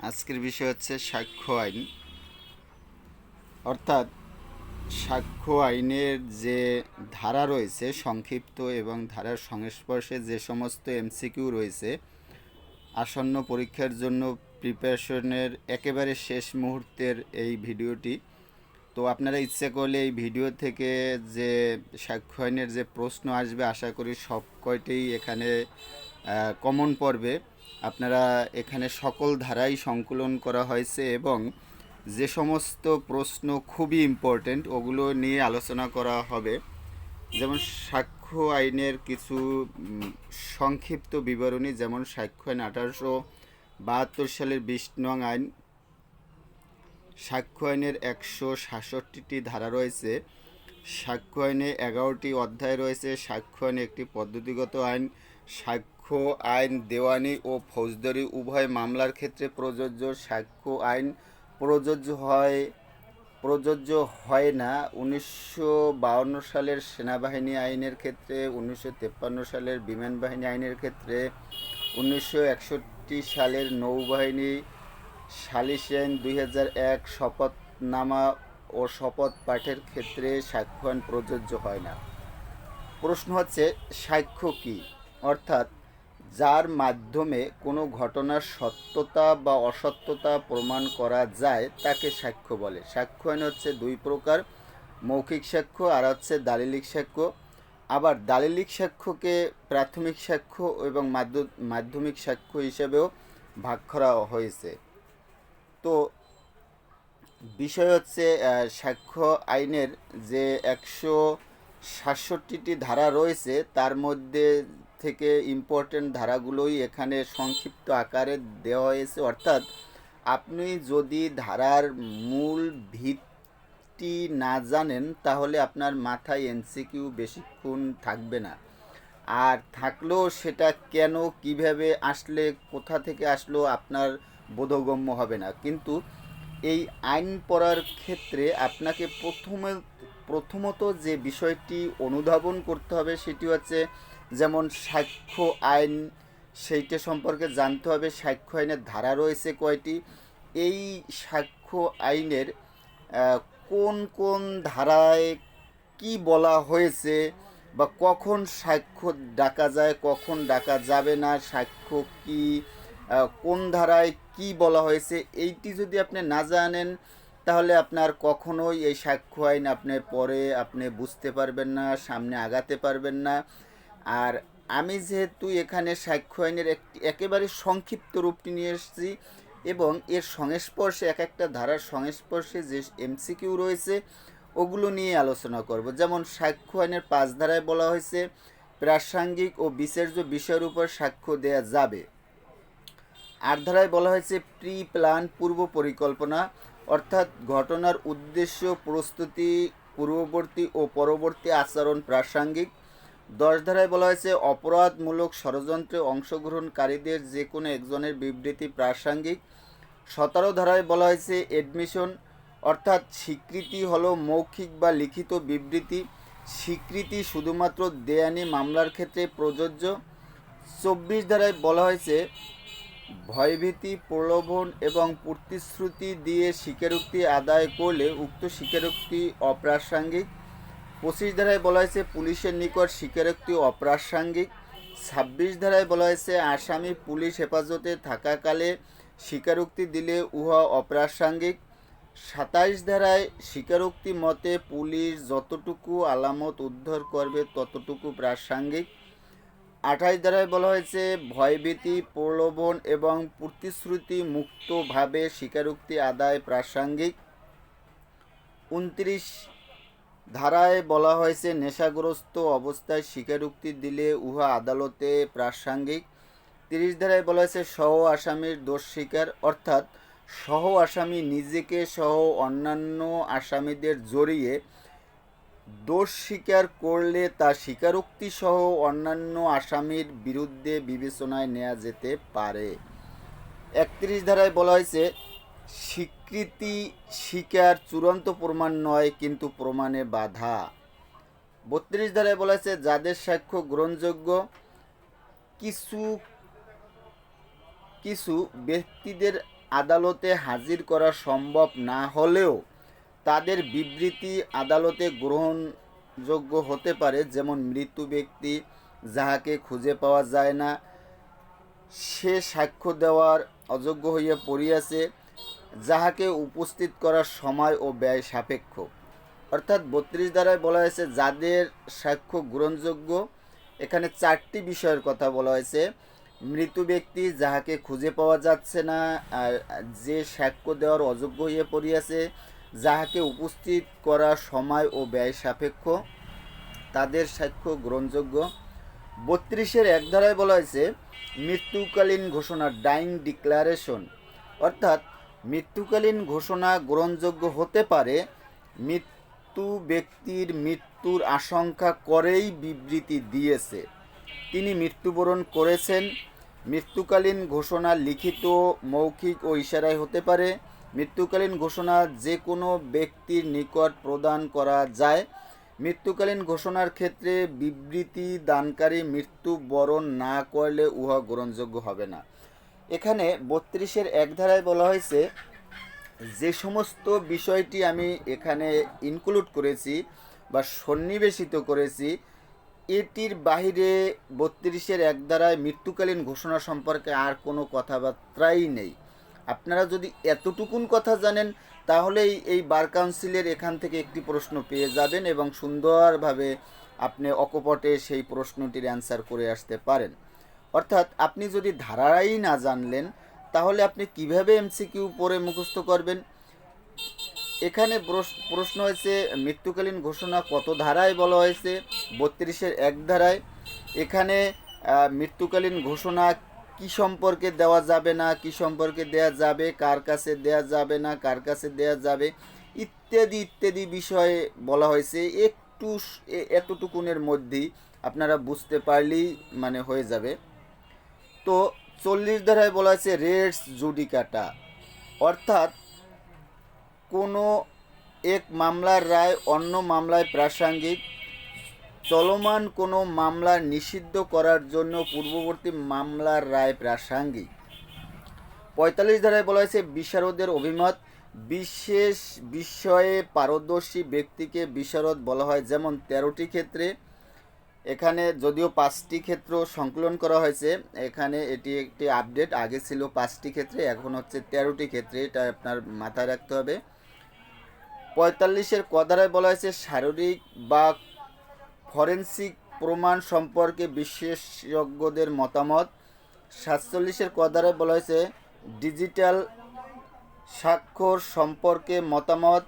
আজকের বিষয় হচ্ছে সাক্ষ্য আইন। অর্থাৎ সাক্ষ্য আইনের যে ধারা রয়েছে, সংক্ষিপ্ত এবং ধারার সংস্পর্শে যে সমস্ত এমসিকিউ রয়েছে, আসন্ন পরীক্ষার জন্য প্রিপারেশনের একেবারে শেষ মুহূর্তের এই ভিডিওটি। তো আপনারা ইচ্ছে করলে এই ভিডিও থেকে যে সাক্ষ্য আইনের যে প্রশ্ন আসবে, আশা করি সব কয়টাই এখানে কমন পড়বে। আপনারা এখানে সকল ধারাই সংকলন করা হয়েছে এবং যে সমস্ত প্রশ্ন খুবই ইম্পর্ট্যান্ট ওগুলো নিয়ে আলোচনা করা হবে। যেমন সাক্ষ্য আইনের কিছু সংক্ষিপ্ত বিবরণী, যেমন সাক্ষ্য আইন আঠারোশো বাহাত্তর সালের বিশ নং আইন, সাক্ষ্য আইনের একশো সাতষট্টিটি ধারা রয়েছে, সাক্ষ্য আইনে এগারোটি অধ্যায় রয়েছে, সাক্ষ্য আইনে একটি পদ্ধতিগত আইন, সাক্ষ্য আইন, দেওয়ানি ও ফৌজদারি উভয় মামলার ক্ষেত্রে প্রযোজ্য সাক্ষ্য, আইন প্রযোজ্য হয় প্রযোজ্য হয় না। উনিশশো সালের সেনাবাহিনী আইনের ক্ষেত্রে, উনিশশো সালের বিমান বাহিনী আইনের ক্ষেত্রে, উনিশশো একষট্টি সালের নৌবাহিনী সালিশ আইন দুই হাজার এক শপথনামা ও শপথ পাঠের ক্ষেত্রে সাক্ষ্য আইন প্রযোজ্য হয় না। প্রশ্ন হচ্ছে, সাক্ষ্য কি? অর্থাৎ যার মাধ্যমে কোনো ঘটনার সত্যতা বা অসত্যতা প্রমাণ করা যায়, তাকে সাক্ষ্য বলে। সাক্ষ্য আইন হচ্ছে দুই প্রকার, মৌখিক সাক্ষ্য আর হচ্ছে দালিলিক সাক্ষ্য। আবার দালিলিক সাক্ষ্যকে প্রাথমিক সাক্ষ্য এবং মাধ্য- মাধ্যমিক সাক্ষ্য হিসেবেও ভাগ করা হয়েছে। তো বিষয় হচ্ছে সাক্ষ্য আইনের যে একশো সাতষট্টিটি ধারা রয়েছে, তার মধ্যে থেকে ইম্পর্টেন্ট ধারাগুলোই এখানে সংক্ষিপ্ত আকারে দেওয়া হয়েছে। অর্থাৎ আপনি যদি ধারার মূল ভিত্তি না জানেন, তাহলে আপনার মাথায় এনসিকিউ বেশিক্ষণ থাকবে না। আর থাকলেও সেটা কেন, কীভাবে আসলে, কোথা থেকে আসলো, আপনার বোধগম্য হবে না। কিন্তু এই আইন পড়ার ক্ষেত্রে আপনাকে প্রথমে, প্রথমত যে বিষয়টি অনুধাবন করতে হবে, সেটি হচ্ছে যেমন সাক্ষ্য আইন, সেইটা সম্পর্কে জানতে হবে। সাক্ষ্য আইনের ধারা রয়েছে কয়টি? এই সাক্ষ্য আইনের কোন কোন ধারায় কি বলা হয়েছে বা কখন সাক্ষ্য ডাকা যায়, কখন ডাকা যাবে না, সাক্ষ্য কি কোন ধারায় কি বলা হয়েছে, এইটি যদি আপনি না জানেন, তাহলে আপনার কখনোই এই সাক্ষ্য আইন আপনি পরে আপনি বুঝতে পারবেন না, সামনে আগাতে পারবেন না। আর আমি যেহেতু এখানে সাক্ষ্য আইনের একটি একেবারে সংক্ষিপ্ত রূপটি নিয়ে এসেছি এবং এর সংস্পর্শে এক একটা ধারার সংস্পর্শে যে এমসিকিউ রয়েছে, ওগুলো নিয়ে আলোচনা করব। যেমন সাক্ষ্য আইনের পাঁচ ধারায় বলা হয়েছে, প্রাসঙ্গিক ও বিচার্য বিষয়ের উপর সাক্ষ্য দেয়া যাবে। আট ধারায় বলা হয়েছে প্রি প্ল্যান পূর্ব পরিকল্পনা, অর্থাৎ ঘটনার উদ্দেশ্য, প্রস্তুতি, পূর্ববর্তী ও পরবর্তী আচরণ প্রাসঙ্গিক। দশ ধারায় বলা হয়েছে, অপরাধমূলক ষড়যন্ত্রে অংশগ্রহণকারীদের যে কোনো একজনের বিবৃতি প্রাসঙ্গিক। সতেরো ধারায় বলা হয়েছে এডমিশন অর্থাৎ স্বীকৃতি হলো মৌখিক বা লিখিত বিবৃতি। স্বীকৃতি শুধুমাত্র দেয়ানি মামলার ক্ষেত্রে প্রযোজ্য। চব্বিশ ধারায় বলা হয়েছে, ভয়ভীতি, প্রলোভন এবং প্রতিশ্রুতি দিয়ে স্বীকারোক্তি আদায় করলে উক্ত স্বীকারোক্তি অপ্রাসঙ্গিক। পঁচিশ ধারায় বলা হয়েছে পুলিশের নিকট স্বীকারোক্তি অপ্রাসঙ্গিক। ছাব্বিশ ধারায় বলা হয়েছে আসামি পুলিশ হেফাজতে থাকাকালে স্বীকারোক্তি দিলে উহা অপ্রাসঙ্গিক। সাতাইশ ধারায় স্বীকারোক্তি মতে পুলিশ যতটুকু আলামত উদ্ধার করবে ততটুকু প্রাসঙ্গিক। আঠাশ ধারায় বলা হয়েছে ভয়ভীতি, প্রলোভন এবং প্রতিশ্রুতি মুক্তভাবে স্বীকারোক্তি আদায় প্রাসঙ্গিক। উনত্রিশ ধারায় বলা হয়েছে, নেশাগ্রস্ত অবস্থায় স্বীকারোক্তি দিলে উহা আদালতে প্রাসঙ্গিক। তিরিশ ধারায় বলা হয়েছে, সহ আসামির দোষ স্বীকার, অর্থাৎ সহ আসামি নিজেকে সহ অন্যান্য আসামিদের জড়িয়ে দোষ স্বীকার করলে তা স্বীকারোক্তি সহ অন্যান্য আসামির বিরুদ্ধে বিবেচনায় নেওয়া যেতে পারে। একত্রিশ ধারায় বলা হয়েছে স্বীকৃতি স্বীকার চূড়ান্ত প্রমাণ নয়, কিন্তু প্রমাণে বাধা। বত্রিশ ধারায় বলেছে যাদের সাক্ষ্য গ্রহণযোগ্য, কিছু কিছু ব্যক্তিদের আদালতে হাজির করা সম্ভব না হলেও তাদের বিবৃতি আদালতে গ্রহণযোগ্য হতে পারে, যেমন মৃত্যু ব্যক্তি যাহাকে খুঁজে পাওয়া যায় না, সে সাক্ষ্য দেওয়ার অযোগ্য হইয়া পড়িয়াছে যাহাকে উপস্থিত করার সময় ও ব্যয় সাপেক্ষ। অর্থাৎ বত্রিশ দ্বারায় বলা হয়েছে, যাদের সাক্ষ্য গ্রহণযোগ্য, এখানে চারটি বিষয়ের কথা বলা হয়েছে। মৃত ব্যক্তি যাহাকে খুঁজে পাওয়া যাচ্ছে না, আর যে সাক্ষ্য দেওয়ার অযোগ্য হইয়া পড়িয়াছে, যাহাকে উপস্থিত করা সময় ও ব্যয় সাপেক্ষ, তাদের সাক্ষ্য গ্রহণযোগ্য। বত্রিশের এক ধারায় বলা হয়েছে, মৃত্যুকালীন ঘোষণা ডাইং ডিক্লারেশন অর্থাৎ মৃত্যুকালীন ঘোষণা গ্রহণযোগ্য হতে পারে। মৃত্যু ব্যক্তির মৃত্যুর আশঙ্কা করেই বিবৃতি দিয়েছে। তিনি মৃত্যুবরণ করেছেন। মৃত্যুকালীন ঘোষণা লিখিত, মৌখিক ও ইশারায় হতে পারে। মৃত্যুকালীন ঘোষণা যে কোনো ব্যক্তির নিকট প্রদান করা যায়। মৃত্যুকালীন ঘোষণার ক্ষেত্রে বিবৃতি দানকারী মৃত্যুবরণ না করলে উহা গ্রহণযোগ্য হবে না। এখানে বত্রিশের এক ধারায় বলা হয়েছে, যে সমস্ত বিষয়টি আমি এখানে ইনক্লুড করেছি বা সন্নিবেশিত করেছি, এটির বাহিরে বত্রিশের এক দ্বারায় মৃত্যুকালীন ঘোষণা সম্পর্কে আর কোনো কথাবার্তাই নেই। আপনারা যদি এতটুকুন কথা জানেন, তাহলেই এই বার কাউন্সিলের এখান থেকে একটি প্রশ্ন পেয়ে যাবেন এবং সুন্দরভাবে আপনি অকপটে সেই প্রশ্নটির অ্যান্সার করে আসতে পারেন। অর্থাৎ আপনি যদি ধারাই না জানলেন, তাহলে আপনি কীভাবে এমসিকিউ পড়ে মুখস্থ করবেন? এখানে প্রশ- প্রশ্ন হয়েছে, মৃত্যুকালীন ঘোষণা কত ধারায় বলা হয়েছে? বত্রিশের এক ধারায়। এখানে মৃত্যুকালীন ঘোষণা কি সম্পর্কে দেওয়া যাবে না, কি সম্পর্কে দেয়া যাবে, কার কাছে দেয়া যাবে না, কার কাছে দেয়া যাবে, ইত্যাদি ইত্যাদি বিষয়ে বলা হয়েছে। একটু এতটুকুনের মধ্যেই আপনারা বুঝতে পারলেই মানে হয়ে যাবে। তো চল্লিশ ধারায় বলা হয়েছে রেটস জুডিকাটা। অর্থাৎ কোনো এক মামলার রায় অন্য মামলায় প্রাসঙ্গিক, চলমান কোনো মামলা নিষিদ্ধ করার জন্য পূর্ববর্তী মামলার রায় প্রাসঙ্গিক। পঁয়তাল্লিশ ধারায় বলা হয়েছে বিশারদের অভিমত, বিশেষ বিষয়ে পারদর্শী ব্যক্তিকে বিশারদ বলা হয়। যেমন তেরোটি ক্ষেত্রে এখানে যদিও পাঁচটি ক্ষেত্র সংকলন করা হয়েছে, এখানে এটি একটি আপডেট আগে ছিল পাঁচটি ক্ষেত্রে, এখন হচ্ছে তেরোটি ক্ষেত্রে, এটা আপনার মাথায় রাখতে হবে। পঁয়তাল্লিশের কদারায় বলা হয়েছে শারীরিক বা ফরেন্সিক প্রমাণ সম্পর্কে বিশেষজ্ঞদের মতামত। সাতচল্লিশের কদারায় বলা হয়েছে ডিজিটাল স্বাক্ষর সম্পর্কে মতামত।